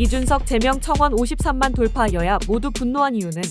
이준석 제명 청원 53만 돌파 여야 모두 분노한 이유는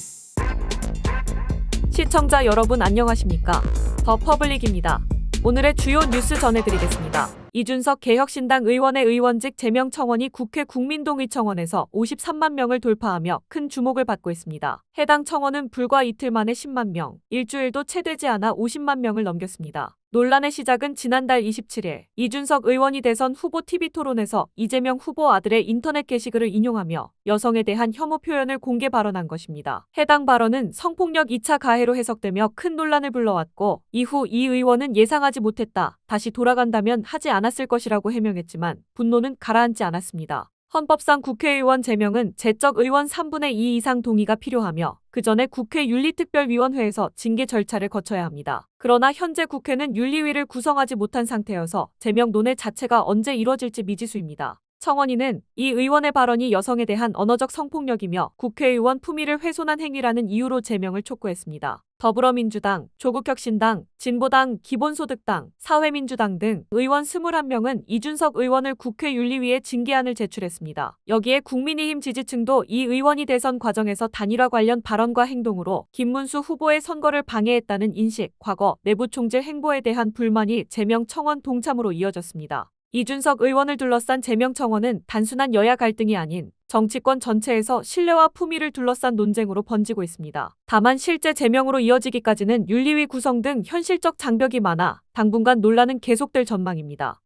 시청자 여러분 안녕하십니까? 더 퍼블릭입니다. 오늘의 주요 뉴스 전해드리겠습니다. 이준석 개혁신당 의원의 의원직 제명 청원이 국회 국민동의청원에서 53만 명을 돌파하며 큰 주목을 받고 있습니다. 해당 청원은 불과 이틀 만에 10만 명, 일주일도 채 되지 않아 50만 명을 넘겼습니다. 논란의 시작은 지난달 27일 이준석 의원이 대선 후보 TV 토론에서 이재명 후보 아들의 인터넷 게시글을 인용하며 여성에 대한 혐오 표현을 공개 발언한 것입니다. 해당 발언은 성폭력 2차 가해로 해석되며 큰 논란을 불러왔고 이후 이 의원은 예상하지 못했다. 다시 돌아간다면 하지 않 았을 것이라고 해명했지만 분노는 가라앉지 않았습니다. 헌법상 국회의원 제명은 제적 의원 3분의 2 이상 동의가 필요하며 그 전에 국회 윤리특별위원회에서 징계 절차를 거쳐야 합니다. 그러나 현재 국회는 윤리위를 구성하지 못한 상태여서 제명 논의 자체가 언제 이뤄질지 미지수입니다. 청원인은 이 의원의 발언이 여성에 대한 언어적 성폭력이며 국회의원 품위를 훼손한 행위라는 이유로 제명을 촉구했습니다. 더불어민주당, 조국혁신당, 진보당, 기본소득당, 사회민주당 등 의원 21명은 이준석 의원을 국회 윤리위에 징계안을 제출했습니다. 여기에 국민의힘 지지층도 이 의원이 대선 과정에서 단일화 관련 발언과 행동으로 김문수 후보의 선거를 방해했다는 인식, 과거 내부 총질 행보에 대한 불만이 제명 청원 동참으로 이어졌습니다. 이준석 의원을 둘러싼 제명 청원은 단순한 여야 갈등이 아닌 정치권 전체에서 신뢰와 품위를 둘러싼 논쟁으로 번지고 있습니다. 다만 실제 제명으로 이어지기까지는 윤리위 구성 등 현실적 장벽이 많아 당분간 논란은 계속될 전망입니다.